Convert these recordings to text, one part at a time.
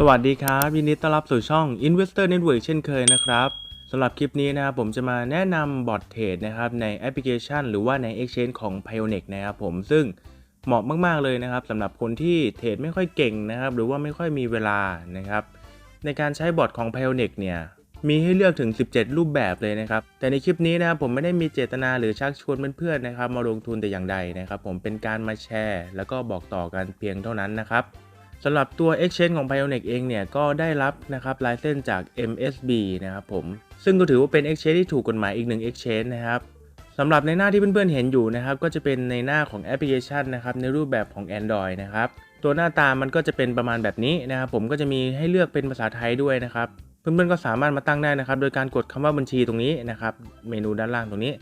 สวัสดีครับยินดีต้อนรับสู่ช่อง Investor Network เช่นเคยนะครับสำหรับคลิปนี้นะครับผมจะมาแนะนำบอทเทรดนะครับในแอปพลิเคชัน หรือว่าใน Exchange ของ Pionex นะครับผมซึ่งเหมาะมากๆเลยนะครับสำหรับคนที่เทรดไม่ค่อยเก่งนะครับ หรือว่าไม่ค่อยมีเวลานะครับ ในการใช้บอทของ Pionex เนี่ยมีให้เลือกถึง 17 รูปแบบเลยนะครับ แต่ในคลิปนี้นะครับผมไม่ได้มีเจตนาหรือชักชวนเพื่อนๆนะครับ มาลงทุนแต่อย่างใดนะครับ ผมเป็นการมาแชร์ แล้วก็บอกต่อกันเพียงเท่านั้นนะครับ สำหรับตัว Exchange ของ Pionex เองเนี่ยก็ได้รับนะครับลายเส้นจาก MSB นะครับผม ซึ่งก็ถือว่าเป็น Exchange ที่ถูกกฎหมายอีกหนึ่ง Exchange นะครับสำหรับในหน้าที่เพื่อนๆเห็นอยู่นะครับก็จะเป็นในหน้าของแอปพลิเคชันนะครับในรูปแบบของ Android นะครับตัวหน้าตามันก็จะเป็นประมาณแบบนี้นะครับผมก็จะมีให้เลือกเป็นภาษาไทยด้วยนะครับเพื่อนๆก็สามารถมาตั้งได้นะครับ โดยการกดคำว่าบัญชีตรงนี้นะครับ เมนูด้านล่างตรงนี้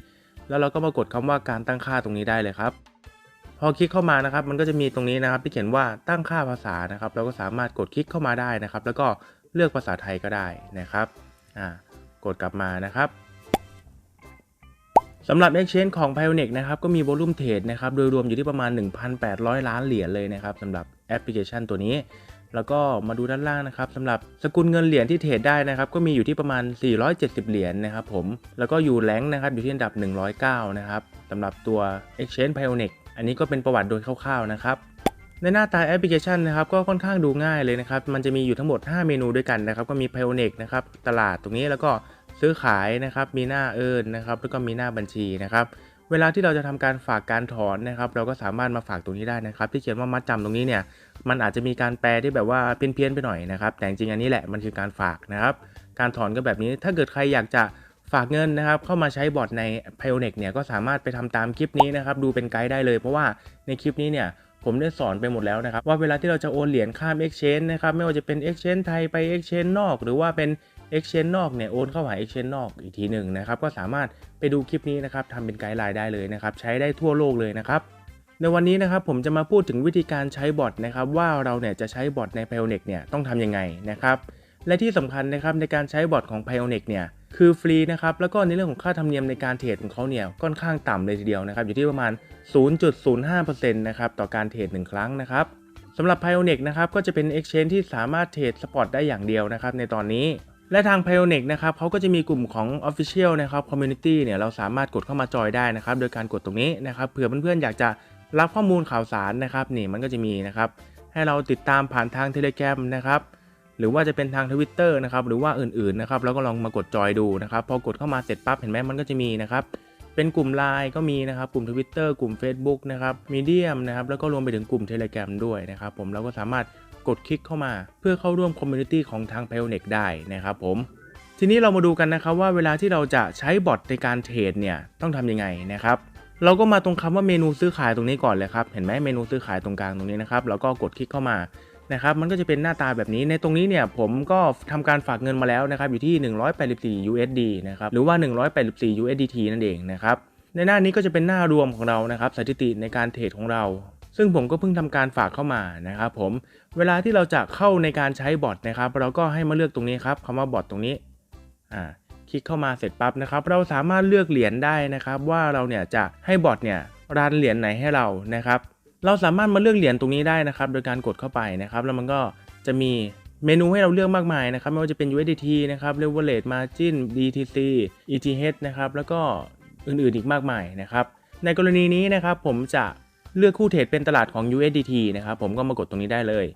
แล้วเราก็มากดคำว่าการตั้งค่าตรงนี้ได้เลยครับ พอคลิกเข้ามานะครับ มันก็จะมีตรงนี้นะครับ ที่เขียนว่าตั้งค่าภาษานะครับ เราก็สามารถกดคลิกเข้ามาได้นะครับ แล้วก็เลือกภาษาไทยก็ได้นะครับอ่ากดกลับมานะครับสำหรับ Exchange ของ Pionex นะครับก็มีโวลุ่มเทรดนะครับโดยรวมอยู่ที่ประมาณ 1,800 ล้านเหรียญเลยนะครับสำหรับแอปพลิเคชันตัวนี้ แล้วก็มาดูด้านล่างนะครับสำหรับสกุลเงินเหรียญที่เทรดได้นะครับก็มีอยู่ที่ประมาณ 470 เหรียญนะครับผมแล้วก็อยู่แรงนะครับอยู่ที่อันดับ 109 นะครับสำหรับตัว Exchange Pionex อันนี้ก็เป็นประวัติโดยคร่าวๆนะครับในหน้าตาแอปพลิเคชันนะครับก็ค่อนข้างดูง่ายเลยนะครับ มันจะมีอยู่ทั้งหมด 5 เมนูด้วยกันนะครับ ก็มี Pionex นะครับ ตลาดตรงนี้แล้วก็ซื้อขายนะครับ มีหน้าเอิญนะครับ แล้วก็มีหน้าบัญชีนะครับ เวลาที่เราจะทำการฝากการถอนนะครับ เราก็สามารถมาฝากตรงนี้ได้นะครับ ที่เขียนว่ามัดจำตรงนี้เนี่ย มันอาจจะมีการแปลที่แบบว่าเพี้ยนๆไปหน่อยนะครับ แต่จริงอันนี้แหละมันคือการฝากนะครับ การถอนก็แบบนี้ ถ้าเกิดใครอยากจะ ฝากเงินนะครับเข้ามาใช้บอทใน Pionex เนี่ยก็สามารถไปทำตามคลิปนี้นะครับดูเป็นไกด์ได้เลย เพราะว่าในคลิปนี้เนี่ยผมได้สอนไปหมดแล้วนะครับ ว่าเวลาที่เราจะโอนเหรียญข้าม Exchange นะครับไม่ว่าจะเป็น Exchange ไทยไป Exchange นอก หรือว่าเป็น Exchange นอกเนี่ยโอนเข้าหา Exchange นอกอีกทีหนึ่งนะครับก็สามารถไปดูคลิปนี้นะครับทำเป็นไกด์ไลน์ได้เลยนะครับใช้ได้ทั่วโลกเลยนะครับในวันนี้นะครับผมจะมาพูดถึงวิธีการใช้บอทนะครับว่าเราเนี่ยจะใช้บอทใน Pionex เนี่ยต้องทำยังไงนะครับและที่สำคัญนะครับในการใช้บอทของ Pionex เนี่ย คือฟรีนะครับแล้วก็ในเรื่องของค่าธรรมเนียมในการเทรดของเขาเนี่ยค่อนข้างต่ำเลยทีเดียวนะครับอยู่ที่ประมาณ 0.05%นะครับต่อการเทรด1ครั้งนะครับสำหรับ Pionex นะครับก็จะเป็น Exchange ที่สามารถเทรดสปอตได้อย่างเดียวนะครับในตอนนี้ และทาง Pionex นะครับเขาก็จะมีกลุ่มของ Official นะครับ Community เนี่ยเราสามารถกดเข้ามาจอยได้นะครับโดยการกดตรงนี้นะครับเผื่อเพื่อนๆอยากจะรับข้อมูลข่าวสารนะครับนี่มันก็จะมีนะครับให้เราติดตามผ่านทาง Telegram นะครับ หรือว่าจะเป็นทางทวิตเตอร์นะครับหรือว่าอื่นๆนะครับแล้วก็ลองมากดจอยดูนะครับพอกดเข้ามาเสร็จปั๊บเห็นไหมมันก็จะมีนะครับเป็นกลุ่ม Line ก็มีนะครับกลุ่ม Twitter กลุ่ม Facebook นะครับมีเดียมนะครับแล้วก็รวมไปถึงกลุ่ม Telegram ด้วยนะครับผมเราก็สามารถกดคลิกเข้ามา เพื่อเข้าร่วมคอมมูนิตี้ของทาง Pionex ได้นะครับผมทีนี้เรามาดูกันนะครับว่าเวลาที่เราจะใช้บอทในการเทรดเนี่ยต้องทำยังไงนะครับเราก็มาตรงคำว่าเมนูซื้อขายตรงนี้ก่อนเลยครับ เห็นไหมเมนูซื้อขายตรงกลางตรงนี้นะครับ แล้วก็กดคลิกเข้ามา นะครับมันก็จะเป็นหน้าตาแบบนี้ในตรงนี้เนี่ยผมก็ทำการฝากเงินมาแล้วนะครับอยู่ที่ 184 USD นะครับหรือว่า 184 USDT นั่นเองนะครับในหน้านี้ก็จะเป็นหน้ารวมของเรานะครับสถิติในการเทรดของเรา ซึ่งผมก็เพิ่งทำการฝากเข้ามานะครับผมเวลาที่เราจะเข้าในการใช้บอทนะครับ เราก็ให้มาเลือกตรงนี้ครับคำว่าบอทตรงนี้อ่าคลิกเข้ามาเสร็จปั๊บนะครับ เราสามารถเลือกเหรียญได้นะครับ ว่าเราเนี่ยจะให้บอทเนี่ยรันเหรียญไหนให้เรานะครับ เราสามารถมาเลือกเหรียญตรงนี้ได้นะครับ โดยการกดเข้าไปนะครับ แล้วมันก็จะมีเมนูให้เราเลือกมากมายนะครับ ไม่ว่าจะเป็น USDT นะครับ Leverage Margin DTC ETH นะครับ แล้วก็อื่นๆอีกมากมายนะครับ ในกรณีนี้นะครับผมจะเลือกคู่เทรดเป็นตลาดของ USDT นะครับผมก็มากดตรงนี้ได้เลย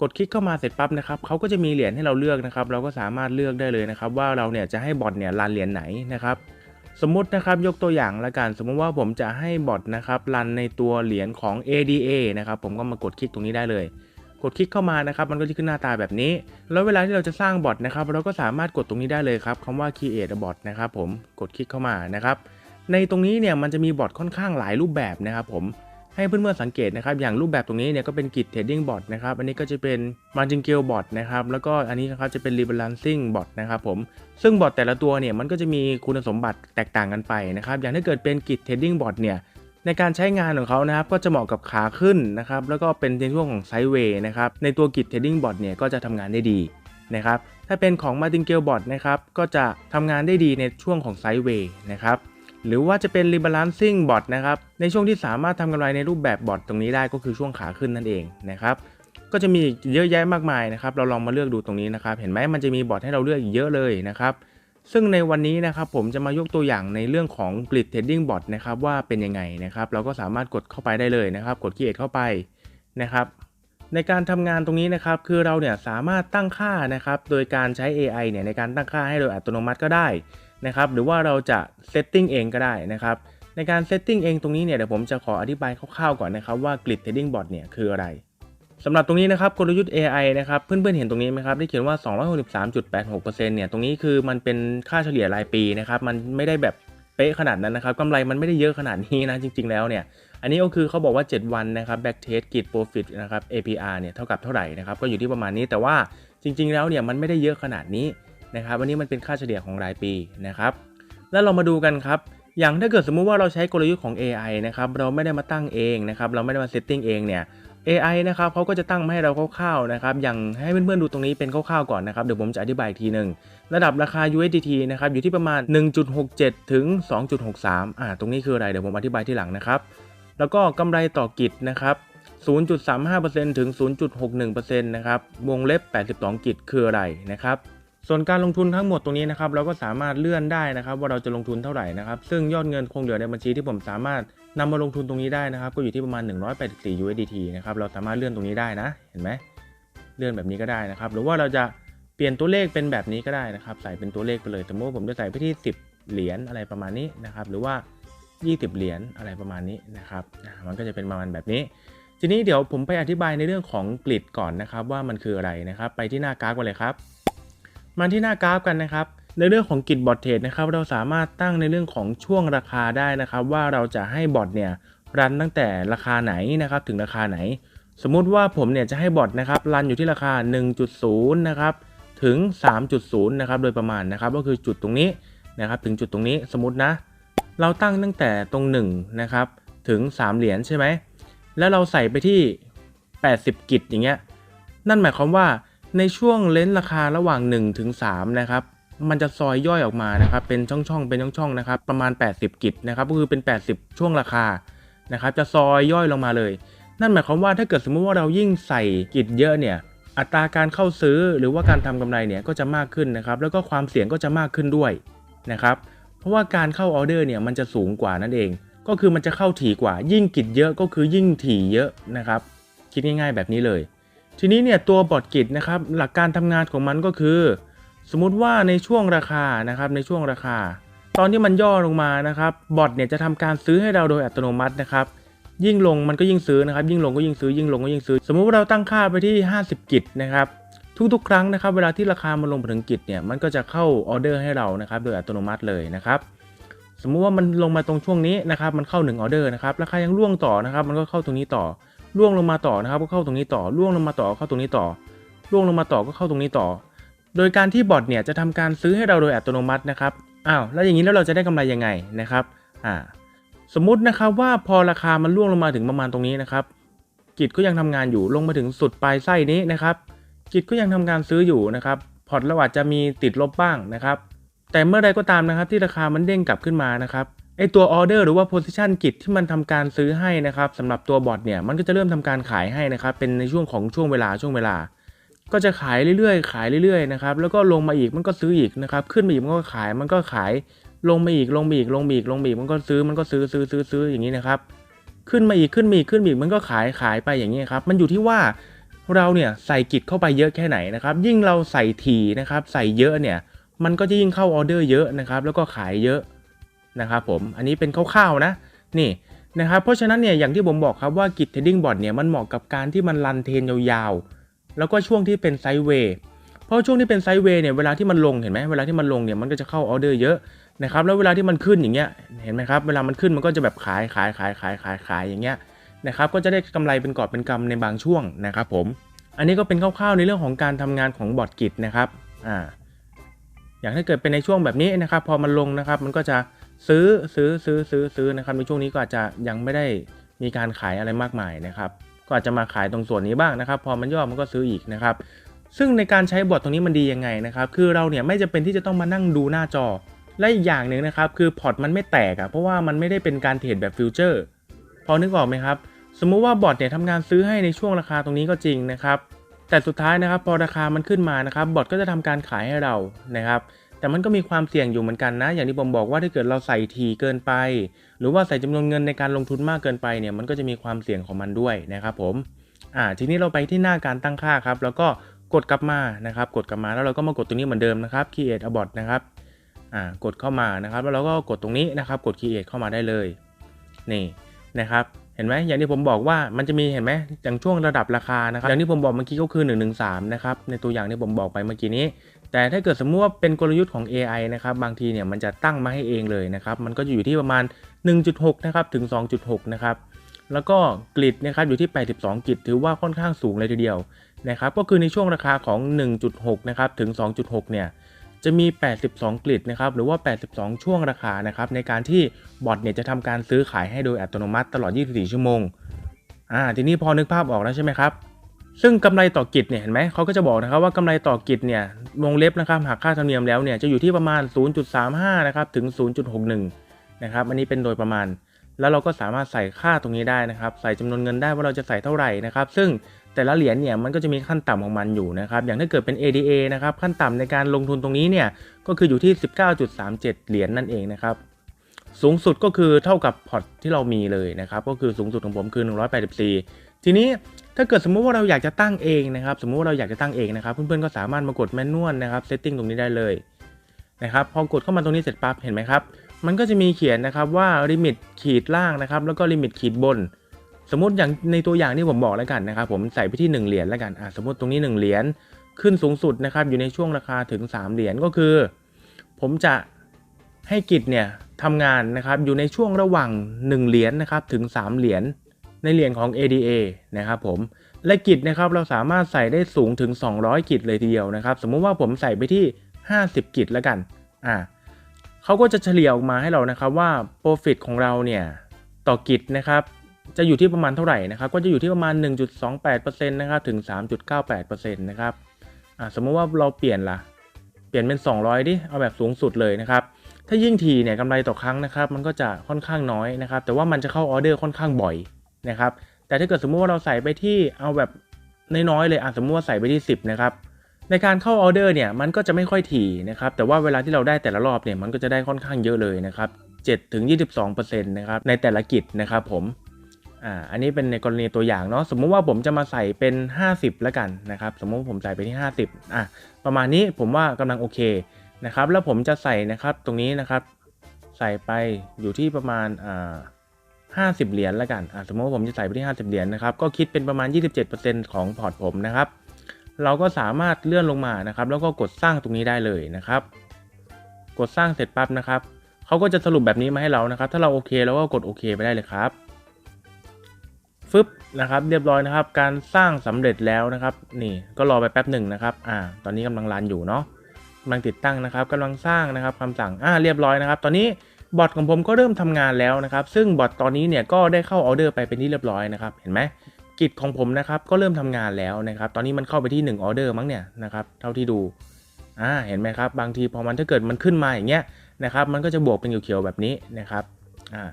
กดคลิกเข้ามาเสร็จปั๊บนะครับเขาก็จะมีเหรียญให้เราเลือกนะครับ เราก็สามารถเลือกได้เลยนะครับ ว่าเราเนี่ยจะให้บอทเนี่ยรันเหรียญไหนนะครับ สมมุตินะครับยกตัวอย่างละกัน สมมุติว่าผมจะให้บอทนะครับรันในตัวเหรียญของ ADA นะครับผมก็มากดคลิกตรงนี้ได้เลย กดคลิกเข้ามานะครับมันก็จะขึ้นหน้าตาแบบนี้ แล้วเวลาที่เราจะสร้างบอทนะครับเราก็สามารถกดตรงนี้ได้เลยครับคำว่า create a bot นะครับผมกดคลิกเข้ามานะครับในตรงนี้เนี่ยมันจะมีบอทค่อนข้างหลายรูปแบบนะครับผม ให้เพื่อนๆสังเกตนะครับอย่างรูปแบบตรงนี้เนี่ยก็เป็นกิจ trading bot นะครับอันนี้ก็จะเป็น martingale bot นะครับแล้วก็อันนี้นะครับจะเป็น rebalancing bot นะครับผมซึ่งบอทแต่ละตัวเนี่ยมันก็จะมีคุณสมบัติแตกต่างกันไปนะครับอย่างถ้าเกิดเป็นกิจ trading bot เนี่ยในการใช้งานของเขานะครับก็จะเหมาะกับขาขึ้นนะครับแล้วก็เป็นในช่วงของไซด์เวย์นะครับในตัวกิจ trading bot เนี่ยก็จะทำงานได้ดีนะครับถ้าเป็นของ martingale bot นะครับก็จะทำงานได้ดีในช่วงของไซด์เวย์นะครับ หรือว่าจะเป็น rebalancing bot นะครับ ในช่วงที่สามารถทำกำไรในรูปแบบบอทตรงนี้ได้ก็คือช่วงขาขึ้นนั่นเองนะครับ ก็จะมีเยอะแยะมากมายนะครับ เราลองมาเลือกดูตรงนี้นะครับ เห็นไหมมันจะมีบอทให้เราเลือกเยอะเลยนะครับ ซึ่งในวันนี้นะครับผมจะมายกตัวอย่างในเรื่องของ Grid Trading Bot นะครับว่าเป็นยังไงนะครับ เราก็สามารถกดเข้าไปได้เลยนะครับ กด Create เข้าไปนะครับ ในการทำงานตรงนี้นะครับ คือเราเนี่ยสามารถตั้งค่านะครับ โดยการใช้ AI เนี่ยในการตั้งค่าให้โดยอัตโนมัติก็ได้ นะครับหรือว่าเราจะ setting เองก็ได้นะครับในการ setting เองตรงนี้เนี่ยเดี๋ยวผมจะขออธิบายคร่าวๆก่อนนะครับว่า Grid Trading Bot เนี่ยคืออะไรสำหรับตรงนี้นะครับกลยุทธ์ AI นะครับเพื่อนๆเห็นตรงนี้ไหมครับที่เขียนว่า 263.86%เนี่ยตรงนี้คือมันเป็นค่าเฉลี่ยรายปีนะครับมันไม่ได้แบบเป๊ะขนาดนั้นนะครับกำไรมันไม่ได้เยอะขนาดนี้นะจริง ๆแล้วเนี่ยอันนี้ก็คือเขาบอกว่า 7 วันนะครับ back test grid profit นะครับ APR เนี่ยเท่ากับเท่าไหร่นะครับก็อยู่ที่ประมาณนี้แต่ว่าจริง ๆ แล้วเนี่ยมันไม่ได้เยอะขนาดนี้ นะครับอันนี้มันเป็นค่าเฉลี่ยของรายปีนะครับแล้วเรามาดูกันครับ อย่างถ้าเกิดสมมุติว่าเราใช้กลยุทธ์ของ AI นะครับเราไม่ได้มาตั้งเองนะครับเราไม่ได้มา setting เองเนี่ย AI นะครับเขาก็จะตั้งมาให้เราคร่าวๆนะครับอย่างให้เพื่อนๆดูตรงนี้เป็นคร่าวๆก่อนนะครับเดี๋ยวผมจะอธิบายอีกทีหนึ่งระดับราคา USDT นะครับอยู่ที่ประมาณ 1.67 ถึง 2.63อ่าตรงนี้คืออะไรเดี๋ยวผมอธิบายที่หลังนะครับแล้วก็กำไรต่อกิจนะครับ 0.35%ถึง 0.61%นะครับวงเล็บ 82 กิจคืออะไรนะครับ ส่วนการลงทุนทั้งหมดตรงนี้นะครับเราก็สามารถเลื่อนได้นะครับ ว่าเราจะลงทุนเท่าไหร่นะครับ ซึ่งยอดเงินคงเหลือในบัญชีที่ผมสามารถนำมาลงทุนตรงนี้ได้นะครับ ก็อยู่ที่ประมาณ 184 USDT นะครับเราสามารถเลื่อนตรงนี้ได้นะ เห็นไหมเลื่อนแบบนี้ก็ได้นะครับ หรือว่าเราจะเปลี่ยนตัวเลขเป็นแบบนี้ก็ได้นะครับ ใส่เป็นตัวเลขไปเลยสมมติผมจะใส่ไปที่ 10 เหรียญอะไรประมาณนี้นะครับ หรือว่า 20 เหรียญอะไรประมาณนี้นะครับมันก็จะเป็นประมาณแบบนี้ทีนี้เดี๋ยวผมไปอธิบายในเรื่องของกริดก่อนนะครับ ว่ามันคืออะไรนะครับ ไปที่หน้ากราฟกันเลยครับ มาที่หน้ากราฟกันนะครับ ในเรื่องของกิจบอทเทรดนะครับ เราสามารถตั้งในเรื่องของช่วงราคาได้นะครับ ว่าเราจะให้บอทเนี่ยรันตั้งแต่ราคาไหนนะครับถึงราคาไหน สมมุติว่าผมเนี่ยจะให้บอทนะครับรันอยู่ที่ราคา 1.0 นะครับถึง 3.0 นะครับโดยประมาณนะครับก็คือจุดตรงนี้นะครับถึงจุดตรงนี้สมมตินะ เราตั้งตั้งแต่ตรง1นะครับถึง 3 เหรียญใช่ไหมแล้วเราใส่ไปที่ 80 กิจอย่างเงี้ยนั่นหมายความว่า ในช่วงเลนส์ราคาระหว่าง1ถึง3นะครับ มันจะซอยย่อยออกมานะครับ เป็นช่องๆ เป็นช่องๆ นะครับ ประมาณ 80 กิจนะครับ ก็คือเป็น 80 ช่วงราคา นะครับ จะซอยย่อยลงมาเลย นั่นหมายความว่าถ้าเกิดสมมติว่าเรายิ่งใส่กิจเยอะเนี่ย อัตราการเข้าซื้อหรือว่าการทำกำไรเนี่ยก็จะมากขึ้นนะครับ แล้วก็ความเสี่ยงก็จะมากขึ้นด้วยนะครับ เพราะว่าการเข้าออเดอร์เนี่ยมันจะสูงกว่านั่นเอง ก็คือมันจะเข้าถี่กว่า ยิ่งกิจเยอะก็คือยิ่งถี่เยอะนะครับ คิดง่าย ๆ แบบนี้เลย ทีนี้เนี่ยตัวบอทกิจนะครับหลักการทำงานของมันก็คือ สมมุติว่าในช่วงราคานะครับในช่วงราคา ตอนที่มันย่อลงมานะครับบอทเนี่ยจะทำการซื้อให้เราโดยอัตโนมัตินะครับยิ่งลงมันก็ยิ่งซื้อนะครับยิ่งลงก็ยิ่งซื้อยิ่งลงก็ยิ่งซื้อ สมมุติว่าเราตั้งค่าไปที่ 50 กิจนะครับทุกๆ ครั้งนะครับเวลาที่ราคามันลงไปถึงกิจเนี่ยมันก็จะเข้าออเดอร์ให้เรานะครับโดยอัตโนมัติเลยนะครับสมมุติว่ามันลงมาตรงช่วงนี้นะครับมันเข้า1ออเดอร์นะครับราคายังร่วงต่อนะครับมันก็เข้าตรงนี้ต่อ ร่วงลงมาต่อนะครับก็เข้าตรงนี้ต่อร่วงลงมาต่อเข้าตรงนี้ต่อร่วงลงมาต่อก็เข้าตรงนี้ต่อ โดยการที่บอทเนี่ยจะทำการซื้อให้เราโดยอัตโนมัตินะครับอ้าวแล้วอย่างนี้แล้วเราจะได้กำไรยังไงนะครับอ่าสมมุตินะครับว่าพอราคามันร่วงลงมาถึงประมาณตรงนี้นะครับ กิจก็ยังทำงานอยู่ลงมาถึงสุดปลายไส้นี้นะครับ กิจก็ยังทำการซื้ออยู่นะครับพอร์ตเราอาจจะมีติดลบบ้างนะครับ แต่เมื่อใดก็ตามนะครับที่ราคามันเด้งกลับขึ้นมานะครับ ไอตัวออเดอร์หรือว่า position กิจที่มันทำการซื้อให้นะครับสำหรับตัวบอทเนี่ยมันก็จะเริ่มทำการขายให้นะครับ เป็นในช่วงของช่วงเวลาช่วงเวลา ก็จะขายเรื่อยๆ ขายเรื่อยๆนะครับแล้วก็ลงมาอีกมันก็ซื้ออีกนะครับขึ้นมาอีกมันก็ขายมันก็ขายลงมาอีกลงมาอีกลงมาอีกลงมาอีกมันก็ซื้อมันก็ซื้อซื้อซื้อซื้ออย่างนี้นะครับ ขึ้นมาอีกขึ้นมาอีกขึ้นมาอีกมันก็ขายขายไปอย่างนี้ครับมันอยู่ที่ว่าเราเนี่ยใส่กิจเข้าไปเยอะแค่ไหนนะครับ ยิ่งเราใส่ทีนะครับ ใส่เยอะเนี่ย มันก็จะยิ่งเข้าออเดอร์เยอะนะครับ แล้วก็ขายเยอะ นะครับผมอันนี้เป็นคร่าวๆนะนี่นะครับเพราะฉะนั้นเนี่ยอย่างที่ผมบอกครับว่ากิจเทรดดิ้งบอร์ดเนี่ยมันเหมาะกับการที่มันรันเทรนยาวๆ แล้วก็ช่วงที่เป็นไซด์เวย์เพราะช่วงที่เป็นไซด์เวย์เนี่ยเวลาที่มันลงเห็นไหมเวลาที่มันลงเนี่ยมันก็จะเข้าออเดอร์เยอะนะครับแล้วเวลาที่มันขึ้นอย่างเงี้ยเห็นไหมครับเวลามันขึ้นมันก็จะแบบขายขายขายขายขายขายอย่างเงี้ยนะครับก็จะได้กำไรเป็นกอบเป็นกำในบางช่วงนะครับผมอันนี้ก็เป็นคร่าวๆในเรื่องของการทำงานของบอทกิจนะครับอ่าอย่างถ้าเกิดเป็นในช่วงแบบนี้นะครับ พอมันลงนะครับมันก็จะ ซื้อซื้อซื้อซื้อซื้อนะครับในช่วงนี้ก็อาจจะยังไม่ได้มีการขายอะไรมากมายนะครับก็อาจจะมาขายตรงส่วนนี้บ้างนะครับ พอมันย่อมันก็ซื้ออีกนะครับ ซึ่งในการใช้บอทตรงนี้มันดียังไงนะครับ คือเราเนี่ยไม่จำเป็นที่จะต้องมานั่งดูหน้าจอ และอีกอย่างหนึ่งนะครับ คือพอร์ตมันไม่แตกอะเพราะว่ามันไม่ได้เป็นการเทรดแบบฟิวเจอร์ พอนึกออกไหมครับ สมมุติว่าบอทเนี่ยทำงานซื้อให้ในช่วงราคาตรงนี้ก็จริงนะครับ แต่สุดท้ายนะครับ พอราคามันขึ้นมานะครับ บอทก็จะทำการขายให้เรานะครับ แต่มันก็มีความเสี่ยงอยู่เหมือนกันนะ อย่างที่ผมบอกว่าถ้าเกิดเราใส่ทีเกินไป หรือว่าใส่จำนวนเงินในการลงทุนมากเกินไปเนี่ยมันก็จะมีความเสี่ยงของมันด้วยนะครับผมอ่าทีนี้เราไปที่หน้าการตั้งค่าครับ แล้วก็กดกลับมานะครับ กดกลับมาแล้วเราก็มากดตรงนี้เหมือนเดิมนะครับ create a bot นะครับอ่ากดเข้ามานะครับ แล้วเราก็กดตรงนี้นะครับ กด create เข้ามาได้เลย นี่นะครับเห็นไหมอย่างที่ผมบอกว่ามันจะมีเห็นไหมอย่างช่วงระดับราคานะครับอย่างที่ผมบอกเมื่อกี้ก็คือ1นึนะครับในตัวอย่างที่ผมบอกไปเมื่อกี้นี้ แต่ถ้าเกิดสมมติว่าเป็นกลยุทธ์ของ AI นะครับบางทีเนี่ยมันจะตั้งมาให้เองเลยนะครับมันก็จะอยู่ที่ประมาณ 1.6 นะครับถึง 2.6 นะครับแล้วก็กริดนะครับอยู่ที่ 82 กริดถือว่าค่อนข้างสูงเลยทีเดียวนะครับก็คือในช่วงราคาของ 1.6 นะครับถึง 2.6 เนี่ยจะมี 82 กริดนะครับหรือว่า 82 ช่วงราคานะครับในการที่บอทเนี่ยจะทำการซื้อขายให้โดยอัตโนมัติตลอด 24 ชั่วโมงอ่าทีนี้พอนึกภาพออกแล้วใช่ไหมครับ ซึ่งกำไรต่อกิจเนี่ยเห็นไหมเขาก็จะบอกนะครับว่ากำไรต่อกิจเนี่ยวงเล็บนะครับหักค่าธรรมเนียมแล้วเนี่ยจะอยู่ที่ประมาณ 0.35 นะครับถึง 0.61 นะครับอันนี้เป็นโดยประมาณ แล้วเราก็สามารถใส่ค่าตรงนี้ได้นะครับ ใส่จำนวนเงินได้ว่าเราจะใส่เท่าไหร่นะครับ ซึ่งแต่ละเหรียญเนี่ยมันก็จะมีขั้นต่ำของมันอยู่นะครับอย่างถ้าเกิดเป็น ADA นะครับขั้นต่ำในการลงทุนตรงนี้เนี่ยก็คืออยู่ที่ 19.37 เหรียญนนั่นเองนะครับสูงสุดก็คือเท่ากับพอร์ตที่เรามีเลยนะครับก็คือสูงสุดของผมคือ 184 ทีนี้ถ้าเกิดสมมุติว่าเราอยากจะตั้งเองนะครับ สมมุติว่าเราอยากจะตั้งเองนะครับ เพื่อนๆก็สามารถมากดแมนนวลนะครับเซตติ้งตรงนี้ได้เลยนะครับพอกดเข้ามาตรงนี้เสร็จปั๊บเห็นไหมครับ มันก็จะมีเขียนนะครับว่าลิมิตขีดล่างนะครับแล้วก็ลิมิตขีดบน สมมติอย่างในตัวอย่างที่ผมบอกแล้วกันนะครับ ผมใส่ไปที่ 1 เหรียญแล้วกันอะสมมติตรงนี้ 1 เหรียญขึ้นสูงสุดนะครับอยู่ในช่วงราคาถึง 3 เหรียญก็คือ ผมจะให้กิจเนี่ยทำงานนะครับอยู่ในช่วงระหว่าง 1 เหรียญนะครับถึง 3 เหรียญ ในเหรียญของ ADA นะครับผมและกิจนะครับเราสามารถใส่ได้สูงถึง 200 กิจเลยทีเดียวนะครับ สมมุติว่าผมใส่ไปที่ 50 กิจแล้วกันอ่าเขาก็จะเฉลี่ยออกมาให้เรานะครับว่า profit ของเราเนี่ยต่อกิจนะครับจะอยู่ที่ประมาณเท่าไหร่นะครับ ก็จะอยู่ที่ประมาณ 1.28%นะครับถึง 3.98%นะครับอ่าสมมติว่าเราเปลี่ยนละเปลี่ยนเป็น 200 ดิ เอาแบบสูงสุดเลยนะครับ ถ้ายิ่งทีเนี่ยกำไรต่อครั้งนะครับ มันก็จะค่อนข้างน้อยนะครับ แต่ว่ามันจะเข้าออเดอร์ค่อนข้างบ่อย นะครับ แต่ถ้าเกิดสมมติว่าเราใส่ไปที่เอาแบบน้อยๆเลยอะสมมติว่าใส่ไปที่ 10 นะครับ ในการเข้าออเดอร์เนี่ยมันก็จะไม่ค่อยถี่นะครับ แต่ว่าเวลาที่เราได้แต่ละรอบเนี่ยมันก็จะได้ค่อนข้างเยอะเลยนะครับ7ถึง22%นะครับในแต่ละกิจนะครับผมอ่าอันนี้เป็นในกรณีตัวอย่างเนาะสมมุติว่าผมจะมาใส่เป็น 50 แล้วกันนะครับสมมุติว่าผมใส่ไปที่ 50อะประมาณนี้ผมว่ากำลังโอเคนะครับแล้วผมจะใส่นะครับตรงนี้นะครับ ใส่ไปอยู่ที่ประมาณอ่า 50 เหรียญแล้วกันอะสมมติว่าผมจะใส่ไปที่ 50 เหรียญนะครับ ก็คิดเป็นประมาณ 27%ของพอร์ตผมนะครับ เราก็สามารถเลื่อนลงมานะครับ แล้วก็กดสร้างตรงนี้ได้เลยนะครับ กดสร้างเสร็จปั๊บนะครับเขาก็จะสรุปแบบนี้มาให้เรานะครับ ถ้าเราโอเคเราก็กดโอเคไปได้เลยครับฟึบนะครับเรียบร้อยนะครับ การสร้างสำเร็จแล้วนะครับ นี่ก็รอไปแป๊บหนึ่งนะครับ อ่า ตอนนี้กำลังรันอยู่เนาะกำลังติดตั้งนะครับกำลังสร้างนะครับคำสั่งอ่าเรียบร้อยนะครับ ตอนนี้ บอทของผมก็เริ่มทำงานแล้วนะครับ ซึ่งบอทตอนนี้เนี่ยก็ได้เข้าออเดอร์ไปเป็นที่เรียบร้อยนะครับ เห็นไหมกิจของผมนะครับก็เริ่มทำงานแล้วนะครับ ตอนนี้มันเข้าไปที่1ออเดอร์มั้งเนี่ยนะครับ เท่าที่ดู อ่า เห็นไหมครับ บางทีพอมันถ้าเกิดมันขึ้นมาอย่างเงี้ยนะครับ มันก็จะบวกเป็นเขียวๆแบบนี้นะครับ อ่า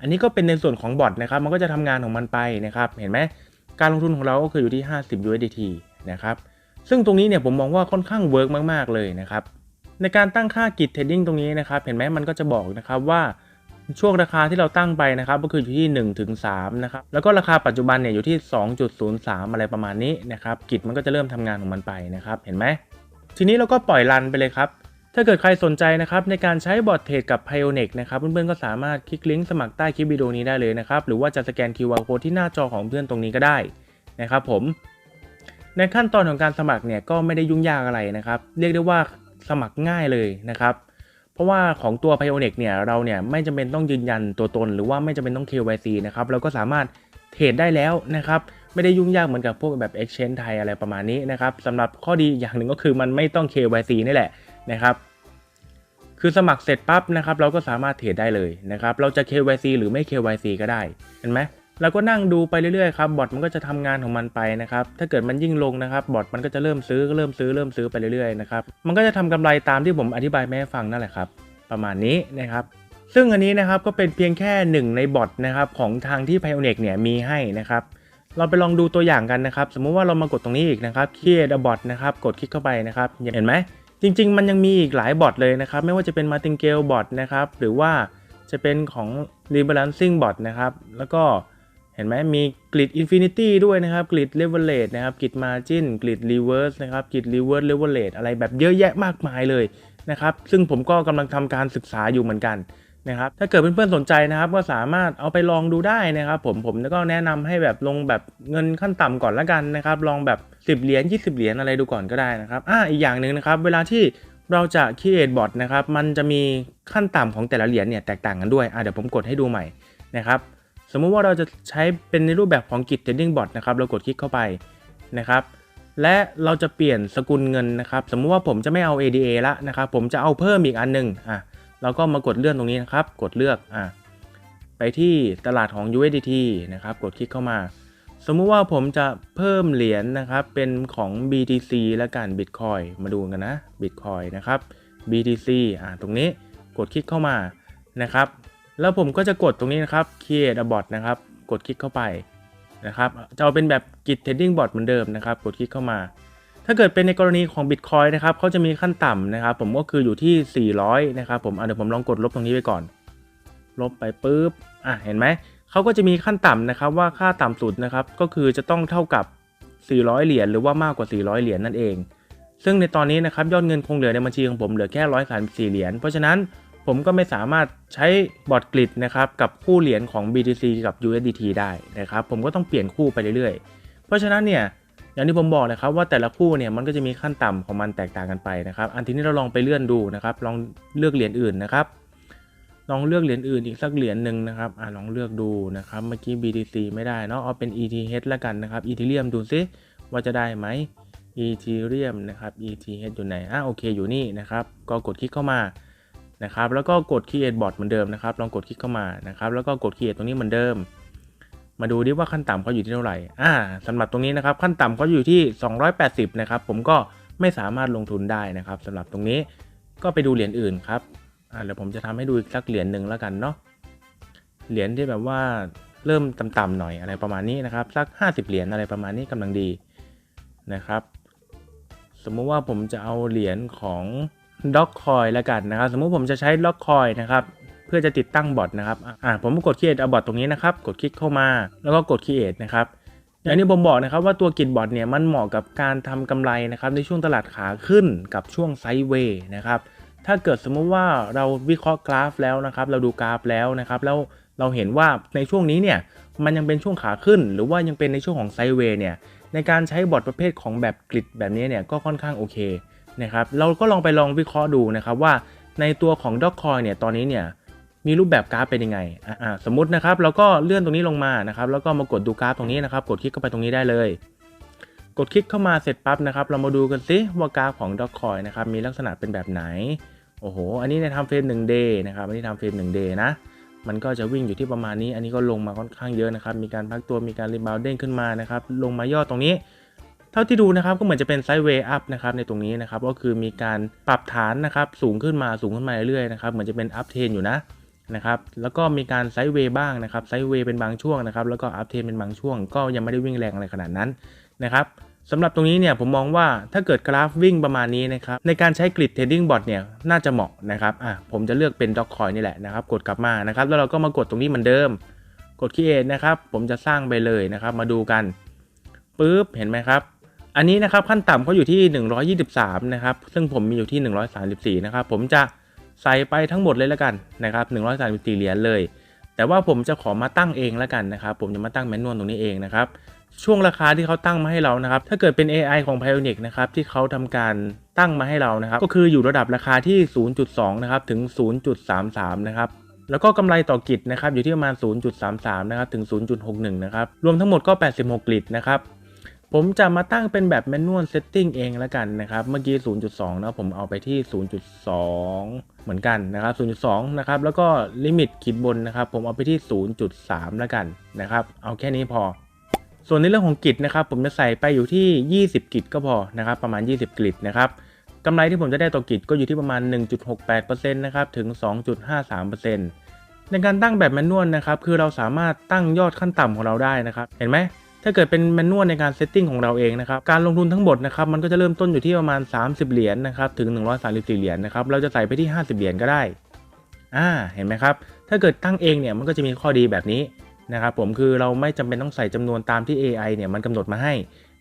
อันนี้ก็เป็นในส่วนของบอทนะครับ มันก็จะทำงานของมันไปนะครับ เห็นไหมการลงทุนของเราก็คืออยู่ที่ 50 USDT นะครับ ซึ่งตรงนี้เนี่ยผมมองว่าค่อนข้างเวิร์กมากๆเลยนะครับ ในการตั้งค่ากิจเทรดดิ้งตรงนี้นะครับ เห็นไหมมันก็จะบอกนะครับว่าช่วงราคาที่เราตั้งไปนะครับ ก็คืออยู่ที่ 1 ถึง3นะครับแล้วก็ราคาปัจจุบันเนี่ยอยู่ที่ 2.03 อะไรประมาณนี้นะครับกิจมันก็จะเริ่มทำงานของมันไปนะครับ เห็นไหมทีนี้เราก็ปล่อยรันไปเลยครับ ถ้าเกิดใครสนใจนะครับในการใช้บอทเทรดกับ p i o n e x นะครับเพื่อนๆก็สามารถคลิกลิงก์สมัครใต้คลิปวิดีโอนี้ได้เลยนะครับหรือว่าจะสแกน QR code ที่หน้าจอของเพื่อนตรงนี้ก็ได้นะครับผมในขั้นตอนของการสมัครเนี่ยก็ไม่ได้ยุ่งยากอะไรนะครับ เรียกได้ว่า สมัครง่ายเลยนะครับ เพราะว่าของตัว p i o n e x เนี่ยเราเนี่ยไม่จำเป็นต้องยืนยันตัวตน หรือว่าไม่จำเป็นต้อง KYC นะครับเราก็สามารถเทรดได้แล้วนะครับไม่ได้ยุ่งยากเหมือนกับพวกแบบ Exchange ไทยอะไรประมาณนี้นะครับสำหรับข้อดีอย่างหนึ่งก็คือมันไม่ต้อง KYC นี่แหละนะครับคือสมัครเสร็จปั๊บนะครับเราก็สามารถเทรดได้เลยนะครับเราจะ KYC หรือไม่ KYC ก็ได้เห็นไหม เราก็นั่งดูไปเรื่อยๆครับบอทมันก็จะทำงานของมันไปนะครับถ้าเกิดมันยิ่งลงนะครับบอทมันก็จะเริ่มซื้อเริ่มซื้อเริ่มซื้อไปเรื่อยๆนะครับมันก็จะทำกำไรตามที่ผมอธิบายแม่ให้ฟังนั่นแหละครับ ประมาณนี้นะครับซึ่งอันนี้นะครับก็เป็นเพียงแค่หนึ่งในบอทนะครับของทางที่ Pioneer เนี่ยมีให้นะครับเราไปลองดูตัวอย่างกันนะครับ สมมุติว่าเรามากดตรงนี้อีกนะครับ create a bot นะครับ กดคลิกเข้าไปนะครับ เห็นไหม จริง ๆ มันยังมีอีกหลายบอทเลยนะครับ ไม่ว่าจะเป็น Martingale bot นะครับ หรือว่าจะเป็นของ rebalancing bot นะครับ แล้วก็ ห็นไหมมี grid infinity ด้วยนะครับ grid leverage นะครับ grid margin grid reverse นะครับ grid reverse leverage อะไรแบบเยอะแยะมากมายเลยนะครับซึ่งผมก็กำลังทำการศึกษาอยู่เหมือนกันนะครับถ้าเกิดเพื่อนๆสนใจนะครับ ก็สามารถเอาไปลองดูได้นะครับ ผมผมก็แนะนำให้แบบลงแบบเงินขั้นต่ำก่อนละกันนะครับ ลองแบบ 10 เหรียญ20 เหรียญอะไรดูก่อนก็ได้นะครับอ่าอีกอย่างหนึ่งนะครับ เวลาที่เราจะ create bot นะครับมันจะมีขั้นต่ำของแต่ละเหรียญเนี่ยแตกต่างกันด้วยอ่าเดี๋ยวผมกดให้ดูใหม่นะครับ สมมุติว่าเราจะใช้เป็นในรูปแบบของ Git Trading Bot นะครับ เรากดคลิกเข้าไปนะครับ และเราจะเปลี่ยนสกุลเงินนะครับ สมมุติว่าผมจะไม่เอา ADA ละนะครับ ผมจะเอาเพิ่มอีกอันหนึงอะ เราก็มากดเลื่อนตรงนี้นะครับ กดเลือกอะ ไปที่ตลาดของ USDT นะครับ กดคลิกเข้ามา สมมุติว่าผมจะเพิ่มเหรียญนะครับ เป็นของ BTC และกัน Bitcoin มาดูกันนะ Bitcoin นะครับ BTC อะ ตรงนี้ กดคลิกเข้ามา นะครับ แล้วผมก็จะกดตรงนี้นะครับ create a bot นะครับ กดคลิกเข้าไปนะครับจะเอาเป็นแบบ Git Trading Bot เหมือนเดิมนะครับ กดคลิกเข้ามา ถ้าเกิดเป็นในกรณีของ Bitcoin นะครับเขาจะมีขั้นต่ำนะครับ ผมก็คืออยู่ที่ 400 นะครับผมเดี๋ยวผมลองกดลบตรงนี้ไปก่อน ลบไปปุ๊บอะเห็นไหมเขาก็จะมีขั้นต่ำนะครับว่าค่าต่ำสุดนะครับก็คือจะต้องเท่ากับ 400 เหรียญหรือว่ามากกว่า 400 เหรียญนั่นเอง ซึ่งในตอนนี้นะครับยอดเงินคงเหลือในบัญชีของผมเหลือแค่134เหรียญเพราะฉะนั้น ผมก็ไม่สามารถใช้บอทกริดนะครับกับคู่เหรียญของ BTC กับ USDT ได้นะครับผมก็ต้องเปลี่ยนคู่ไปเรื่อยๆ เพราะฉะนั้นเนี่ยอย่างที่ผมบอกนะครับว่าแต่ละคู่เนี่ยมันก็จะมีขั้นต่ำของมันแตกต่างกันไปนะครับ อันที่นี้เราลองไปเลื่อนดูนะครับ ลองเลือกเหรียญอื่นนะครับ ลองเลือกเหรียญอื่นอีกสักเหรียญหนึ่งนะครับอ่าลองเลือกดูนะครับเมื่อกี้ BTC ไม่ได้เนาะเอาเป็น ETH แล้วกันนะครับ Ethereum ดูซิว่าจะได้ไหม Ethereum นะครับ ETH อยู่ไหนอะโอเคอยู่นี่นะครับ ก็กดคลิกเข้ามา นะครับแล้วก็กด create bot เหมือนเดิมนะครับลองกดคลิกเข้ามานะครับแล้วก็กด create ตรงนี้เหมือนเดิม มาดูดิว่าขั้นต่ำเขาอยู่ที่เท่าไหร่อ่าสำหรับตรงนี้นะครับขั้นต่ำเขาอยู่ที่ 280 นะครับ ผมก็ไม่สามารถลงทุนได้นะครับสำหรับตรงนี้ก็ไปดูเหรียญอื่นครับอ่าเดี๋ยวผมจะทำให้ดูอีกสักเหรียญหนึ่งแล้วกันเนาะเหรียญที่แบบว่าเริ่มต่ำๆหน่อยอะไรประมาณนี้นะครับสัก 50 เหรียญอะไรประมาณนี้กำลังดีนะครับ สมมุติว่าผมจะเอาเหรียญของ ด็อกคอยแล้วกันนะครับ สมมุติผมจะใช้ด็อกคอยนะครับเพื่อจะติดตั้งบอทนะครับอ่าผมกด create เอาบอทตรงนี้นะครับ กดคลิกเข้ามา แล้วก็กด create นะครับอย่างที่ผมบอกนะครับว่าตัวกิจบอทเนี่ยมันเหมาะกับการทำกำไรนะครับในช่วงตลาดขาขึ้นกับช่วงไซด์เวย์นะครับถ้าเกิดสมมุติว่าเราวิเคราะห์กราฟแล้วนะครับ เราดูกราฟแล้วนะครับแล้วเราเห็นว่าในช่วงนี้เนี่ยมันยังเป็นช่วงขาขึ้น หรือว่ายังเป็นในช่วงของไซด์เวย์เนี่ยในการใช้บอทประเภทของแบบกริดแบบนี้เนี่ยก็ค่อนข้างโอเค นะครับเราก็ลองไปลองวิเคราะห์ดูนะครับว่าในตัวของด็อกคอยเนี่ยตอนนี้เนี่ยมีรูปแบบกราฟเป็นยังไงอ่าสมมตินะครับเราก็เลื่อนตรงนี้ลงมานะครับแล้วก็มากดดูกราฟตรงนี้นะครับ กดคลิกเข้าไปตรงนี้ได้เลย กดคลิกเข้ามาเสร็จปั๊บนะครับ เรามาดูกันซิว่ากราฟของดอกคอยนะครับมีลักษณะเป็นแบบไหนโอ้โห อันนี้ในทำเฟรมหนึ่งเดย์นะครับ อันนี้ทำเฟรมหนึ่งเดย์นะ มันก็จะวิ่งอยู่ที่ประมาณนี้ อันนี้ก็ลงมาค่อนข้างเยอะนะครับ มีการพักตัว มีการรีบาวด์เด้งขึ้นมานะครับ ลงมาย่อตรงนี้ เท่าที่ดูนะครับก็เหมือนจะเป็นไซด์เวย์อัพนะครับในตรงนี้นะครับก็คือมีการปรับฐานนะครับสูงขึ้นมาสูงขึ้นมาเรื่อยๆนะครับเหมือนจะเป็นอัพเทนอยู่นะนะครับแล้วก็มีการไซด์เวย์บ้างนะครับไซด์เวย์เป็นบางช่วงนะครับแล้วก็อัพเทนเป็นบางช่วง ก็ยังไม่ได้วิ่งแรงอะไรขนาดนั้นนะครับสำหรับตรงนี้เนี่ยผมมองว่าถ้าเกิดกราฟวิ่งประมาณนี้นะครับในการใช้กริดเทรดดิ้งบอทเนี่ยน่าจะเหมาะนะครับอะผมจะเลือกเป็นด็อกคอยนี่แหละนะครับกดกลับมานะครับแล้วเราก็มากดตรงนี้เหมือนเดิม กด create นะครับผมจะสร้างไปเลยนะครับมาดูกันปุ๊บเห็นไหมครับ อันนี้นะครับขั้นต่ำเขาอยู่ที่ 123 นะครับ ซึ่งผมมีอยู่ที่ 134 นะครับ ผมจะใส่ไปทั้งหมดเลยแล้วกันนะครับ 134 เหรียญเลย แต่ว่าผมจะขอมาตั้งเองแล้วกันนะครับ ผมจะมาตั้งแมนนวลตรงนี้เองนะครับ ช่วงราคาที่เขาตั้งมาให้เรานะครับ ถ้าเกิดเป็น AI ของ Pioneer นะครับ ที่เขาทำการตั้งมาให้เรานะครับ ก็คืออยู่ระดับราคาที่ 0.2 นะครับ ถึง 0.33 นะครับแล้วก็กำไรต่อกิจนะครับอยู่ที่ประมาณ 0.33 นะครับ ถึง 0.61 นะครับ รวมทั้งหมดก็ 86กิจนะครับ ผมจะมาตั้งเป็นแบบ manual setting เองแล้วกันนะครับ เมื่อกี้ 0.2 นะผมเอาไปที่ 0.2 เหมือนกันนะครับ 0.2 นะครับ แล้วก็ลิมิตขีดบนนะครับ ผมเอาไปที่ 0.3 แล้วกันนะครับ เอาแค่นี้พอ ส่วนในเรื่องของกิจนะครับ ผมจะใส่ไปอยู่ที่ 20 กิจก็พอนะครับ ประมาณ 20 กิจนะครับกำไรที่ผมจะได้ต่อกิจก็อยู่ที่ประมาณ 1.68%นะครับ ถึง 2.53%ในการตั้งแบบแมนนวลนะครับ คือเราสามารถตั้งยอดขั้นต่ำของเราได้นะครับ เห็นไหม ถ้าเกิดเป็นแมนนวลในการเซตติ้งของเราเองนะครับ การลงทุนทั้งหมดนะครับมันก็จะเริ่มต้นอยู่ที่ประมาณ 30 เหรียญนะครับถึง 134 เหรียญนะครับเราจะใส่ไปที่ 50 เหรียญก็ได้อ่าเห็นไหมครับ ถ้าเกิดตั้งเองเนี่ยมันก็จะมีข้อดีแบบนี้นะครับผมคือเราไม่จำเป็นต้องใส่จำนวนตามที่ AI เนี่ยมันกำหนดมาให้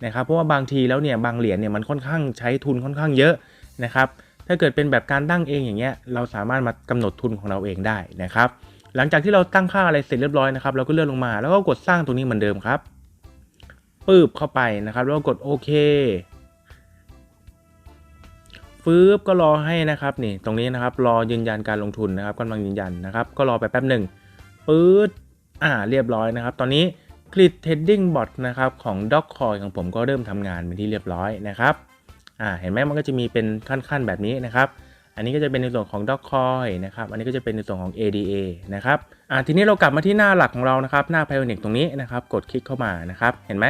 นะครับเพราะว่าบางทีแล้วเนี่ยบางเหรียญเนี่ยมันค่อนข้างใช้ทุนค่อนข้างเยอะนะครับถ้าเกิดเป็นแบบการตั้งเองอย่างเงี้ยเราสามารถมากำหนดทุนของเราเองได้นะครับหลังจากที่เราตั้งค่าอะไรเสร็จเรียบร้อยนะครับเราก็เลื่อนลงมาแล้วก็กดสร้างตรงนี้เหมือนเดิมครับ ปืบเข้าไปนะครับ แล้วกดโอเคฟืบก็รอให้นะครับนี่ตรงนี้นะครับรอยืนยันการลงทุนนะครับกำลังยืนยันนะครับ ก็รอไปแป๊บหนึ่งปื๊ดอ่าเรียบร้อยนะครับ ตอนนี้กริดเทดดิ้งบอทนะครับของ d o c c o i ของผมก็เริ่มทำงานเป็นที่เรียบร้อยนะครับอ่าเห็นไหมมันก็จะมีเป็นขั้นๆแบบนี้นะครับ อันนี้ก็จะเป็นในส่วนของ d o c c o i นะครับ อันนี้ก็จะเป็นในส่วนของ ADA นะครับ อ่าทีนี้เรากลับมาที่หน้าหลักของเรานะครับ หน้า Pioneer ตรงนี้นะครับ กดคลิกเข้ามานะครับ เห็นไหม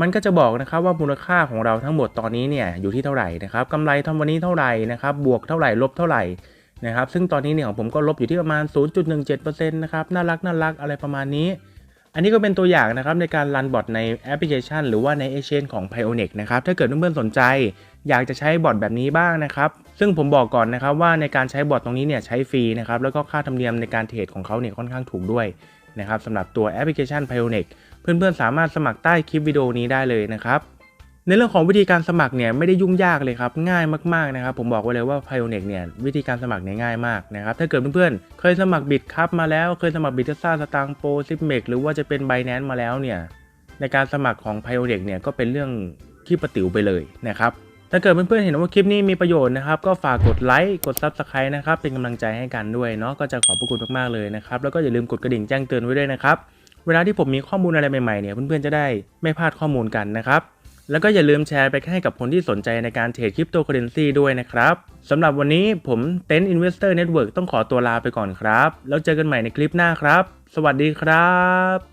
มันก็จะบอกนะครับว่ามูลค่าของเราทั้งหมดตอนนี้เนี่ยอยู่ที่เท่าไหร่นะครับกำไรทำวันนี้เท่าไหร่นะครับ บวกเท่าไหร่ลบเท่าไหร่นะครับ ซึ่งตอนนี้เนี่ยของผมก็ลบอยู่ที่ประมาณ 0.17%นะครับน่ารักน่ารักอะไรประมาณนี้ อันนี้ก็เป็นตัวอย่างนะครับในการรันบอทในแอปพลิเคชัน หรือว่าใน Exchange ของ Pioneer นะครับถ้าเกิดเพื่อนๆสนใจ อยากจะใช้บอทแบบนี้บ้างนะครับ ซึ่งผมบอกก่อนนะครับว่าในการใช้บอทตรงนี้เนี่ยใช้ฟรีนะครับ แล้วก็ค่าธรรมเนียมในการเทรดของเขาเนี่ยค่อนข้างถูกด้วยนะครับสำหรับตัวแอปพลิเคชัน Pioneer เพื่อนๆสามารถสมัครใต้คลิปวิดีโอนี้ได้เลยนะครับ ในเรื่องของวิธีการสมัครเนี่ยไม่ได้ยุ่งยากเลยครับง่ายมากๆนะครับ ผมบอกไว้เลยว่า Pioneer เนี่ยวิธีการสมัครเนี่ยง่ายมากนะครับถ้าเกิดเพื่อนๆเคยสมัครบิตครับมาแล้ว เคยสมัครบิตซ่าสตางโปซิปเมกหรือว่าจะเป็น b บ n a n c e มาแล้วเนี่ยในการสมัครของ Pioneer เนี่ยก็เป็นเรื่องที่ประติ๋วไปเลยนะครับ ถ้าเกิดเพื่อนๆเห็นว่าคลิปนี้มีประโยชน์นะครับ ก็ฝากกดไลค์ กด Subscribe นะครับ เป็นกำลังใจให้กันด้วยเนาะ ก็จะขอบพระคุณมากๆเลยนะครับ แล้วก็อย่าลืมกดกระดิ่งแจ้งเตือนไว้ด้วยนะครับ เวลาที่ผมมีข้อมูลอะไรใหม่ๆเนี่ยเพื่อนๆจะได้ไม่พลาดข้อมูลกันนะครับ แล้วก็อย่าลืมแชร์ไปให้กับคนที่สนใจในการเทรดคริปโตเคอเรนซีด้วยนะครับสำหรับวันนี้ผมเต็น Investor Network ต้องขอตัวลาไปก่อนครับ แล้วเจอกันใหม่ในคลิปหน้าครับ สวัสดีครับ